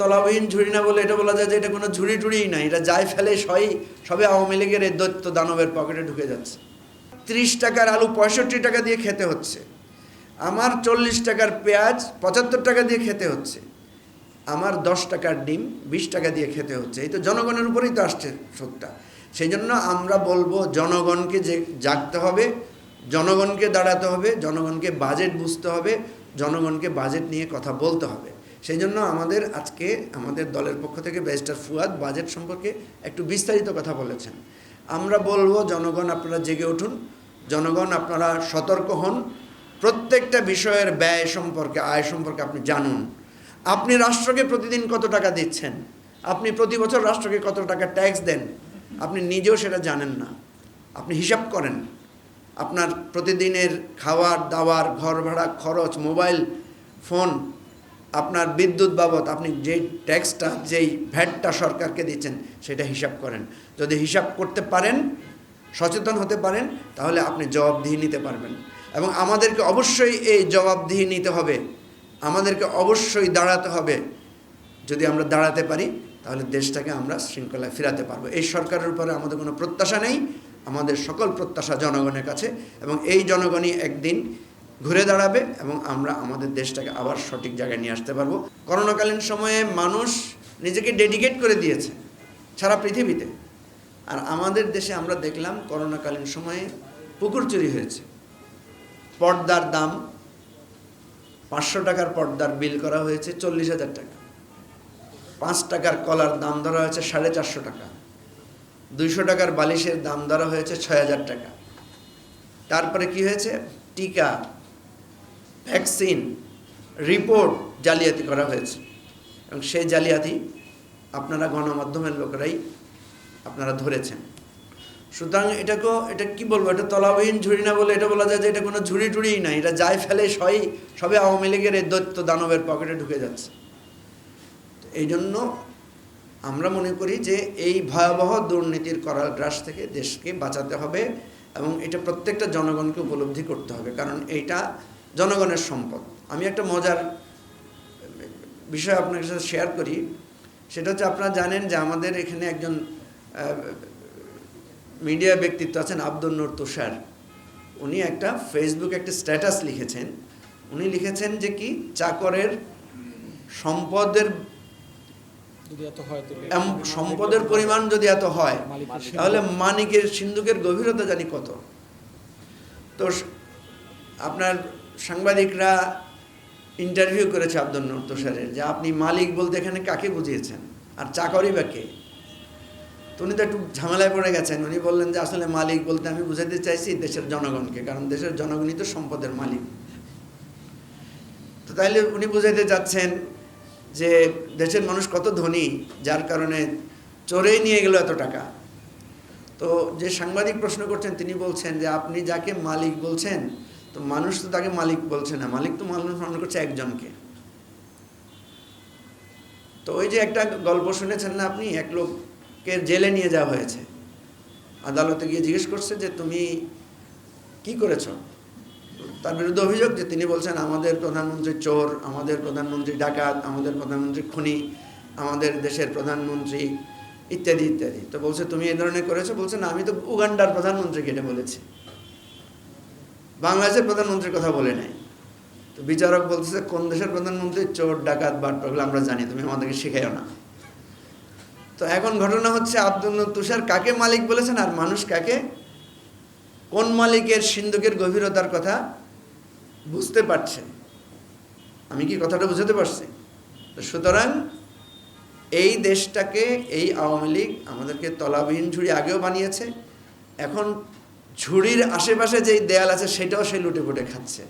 তলাবিহীন ঝুড়ি না বলে এটা বলা যায় যে এটা কোনো ঝুড়ি টুড়িই নাই এটা যাই ফেলে সই, সবে আওয়ামী লীগের এই দৈত্য দানবের পকেটে ঢুকে যাচ্ছে। ত্রিশ টাকার আলু পঁয়ষট্টি টাকা দিয়ে খেতে হচ্ছে। আমার চল্লিশ টাকার পেঁয়াজ পঁচাত্তর টাকা দিয়ে খেতে হচ্ছে। আমার দশ টাকার ডিম বিশ টাকা দিয়ে খেতে হচ্ছে। এই তো জনগণের উপরেই তো আসছে সুখটা সেই জন্য আমরা বলব, জনগণকে যে জাগতে হবে, জনগণকে দাঁড়াতে হবে, জনগণকে বাজেট বুঝতে হবে, জনগণকে বাজেট নিয়ে কথা বলতে হবে। সেই জন্য আমাদের আজকে আমাদের দলের পক্ষ থেকে ব্যারিস্টার ফুয়াদ বাজেট সম্পর্কে একটু বিস্তারিত কথা বলেছেন। আমরা বলব, জনগণ আপনারা জেগে উঠুন। জনগণ আপনারা সতর্ক হন। প্রত্যেকটা বিষয়ের ব্যয় সম্পর্কে, আয় সম্পর্কে আপনি জানুন। আপনি রাষ্ট্রকে প্রতিদিন কত টাকা দিচ্ছেন? আপনি প্রতি বছর রাষ্ট্রকে কত টাকা ট্যাক্স দেন? আপনি নিজেও সেটা জানেন না। আপনি হিসাব করেন। আপনার প্রতিদিনের খাওয়ার, দাওয়ার ঘর ভাড়া খরচ, মোবাইল, ফোন আপনার বিদ্যুৎ বাবদ আপনি যেই ট্যাক্সটা যেই ভ্যাটটা সরকারকে দিচ্ছেন, সেটা হিসাব করেন। যদি হিসাব করতে পারেন, সচেতন হতে পারেন, তাহলে আপনি জবাবদিহি নিতে পারবেন। এবং আমাদেরকে অবশ্যই এই জবাবদিহি নিতে হবে। আমাদেরকে অবশ্যই দাঁড়াতে হবে। যদি আমরা দাঁড়াতে পারি, তাহলে দেশটাকে আমরা শৃঙ্খলায় ফেরাতে পারব। এই সরকারের উপরে আমাদের কোনো প্রত্যাশা নেই। আমাদের সকল প্রত্যাশা জনগণের কাছে। এবং এই জনগণই একদিন ঘুরে দাঁড়াবে এবং আমরা আমাদের দেশটাকে আবার সঠিক জায়গায় নিয়ে আসতে পারব। করোনাকালীন সময়ে মানুষ নিজেকে ডেডিকেট করে দিয়েছে সারা পৃথিবীতে। আর আমাদের দেশে আমরা দেখলাম করোনাকালীন সময়ে পুকুর চুরি হয়েছে। পর্দার দাম পাঁচশো টাকার পর্দার বিল করা হয়েছে চল্লিশ হাজার টাকা। পাঁচ টাকার কলার দাম ধরা হয়েছে সাড়ে চারশো টাকা। দুইশো টাকার বালিশের দাম ধরা হয়েছে ছয় হাজার টাকা। তারপরে কি হয়েছে? টিকা ভ্যাকসিন রিপোর্ট জালিয়াতি করা হয়েছে। এবং সেই জালিয়াতি আপনারা গণমাধ্যমের লোকেরাই আপনারা ধরেছেন। সুতরাং এটাকেও, এটা কি বলব? এটা তলাবিহীন ঝুড়ি না বলে এটা বলা যায় যে এটা কোনো ঝুড়ি টুড়িই নাই এটা যাই ফেলে সই, সবে আওয়ামী লীগের এই দৈত্য দানবের পকেটে ঢুকে যাচ্ছে। এই জন্য আমরা মনে করি যে এই ভয়াবহ দুর্নীতির করাল গ্রাস থেকে দেশকে বাঁচাতে হবে এবং এটা প্রত্যেকটা জনগণকে উপলব্ধি করতে হবে। কারণ এইটা জনগণের সম্পদ। আমি একটা মজার বিষয় আপনার সাথে শেয়ার করি। সেটা হচ্ছে আপনারা জানেন যে আমাদের এখানে একজন মিডিয়া ব্যক্তিত্ব আছেন আব্দুল নূর তুষার। উনি একটা ফেসবুক একটা স্ট্যাটাস লিখেছেন। উনি লিখেছেন যে কি চাকরের সম্পদের সম্পদের পরিমাণ যদি এত হয় তাহলে মানিকের সিন্ধুকের গভীরতা জানি কত। তো আপনার সাংবাদিকরা ইন্টারভিউ করেছে আব্দুল নূর তুষারের যে আপনি মালিক বলতে এখানে কাকে বুঝিয়েছেন? আর চাকরই বা কে? তো উনি তো একটু ঝামেলায় পড়ে গেছেন। উনি বললেন যে আসলে মালিক বলতে আমি বুঝাতে চাইছি দেশের জনগণকে, কারণ দেশের জনগণই তো সম্পদের মালিক। তো তাইলে উনি বুঝাইতে যাচ্ছেন যে দেশের মানুষ কত ধনী, যার কারণে চোরেই নিয়ে গেল এত টাকা। তো যে সাংবাদিক প্রশ্ন করছেন, তিনি বলছেন যে আপনি যাকে মালিক বলছেন তো মানুষ তো তাকে মালিক বলছে না। মালিক তো মানুষ মনে করছে একজনকে। তো ওই যে একটা গল্প শুনেছেন না আপনি? এক লোককে জেলে নিয়ে যাওয়া হয়েছে। আদালতে গিয়ে জিজ্ঞেস করছে যে, তুমি কি করেছ? তার বিরুদ্ধে অভিযোগ যে, তিনি বলছেন, আমাদের প্রধানমন্ত্রী চোর, আমাদের প্রধানমন্ত্রী ডাকাত, আমাদের প্রধানমন্ত্রী খুনি, আমাদের দেশের প্রধানমন্ত্রী, ইত্যাদি ইত্যাদি। তো বলছে, তুমি এই ধরনের করেছ? বলছে, না, আমি তো উগান্ডার প্রধানমন্ত্রীকে এটা বলেছি। বাংলাদেশের প্রধানমন্ত্রীর কথা বলে নাই। তো বিচারক বলতেছে, কোন দেশের প্রধানমন্ত্রী? চোর, ডাকাত বাটপাগুলো আমরা জানি, তুমি আমাদেরকে শেখাইও না। তো এখন ঘটনা হচ্ছে, আব্দুল তুষার কাকে মালিক বলেছেন আর মানুষ কাকে? কোন মালিকের সিন্ধুকের গভীরতার কথা বুঝতে পারছে? আমি কি কথাটা বুঝতে পারছি? তো সুতরাং এই দেশটাকে, এই আওয়ামী লীগ আমাদেরকে তলাবিহীন ঝুড়ি আগেও বানিয়েছে। এখন ঝুড়ির আশেপাশে যেই দেয়াল আছে সেটাও সে লুটে পুটে খাচ্ছে।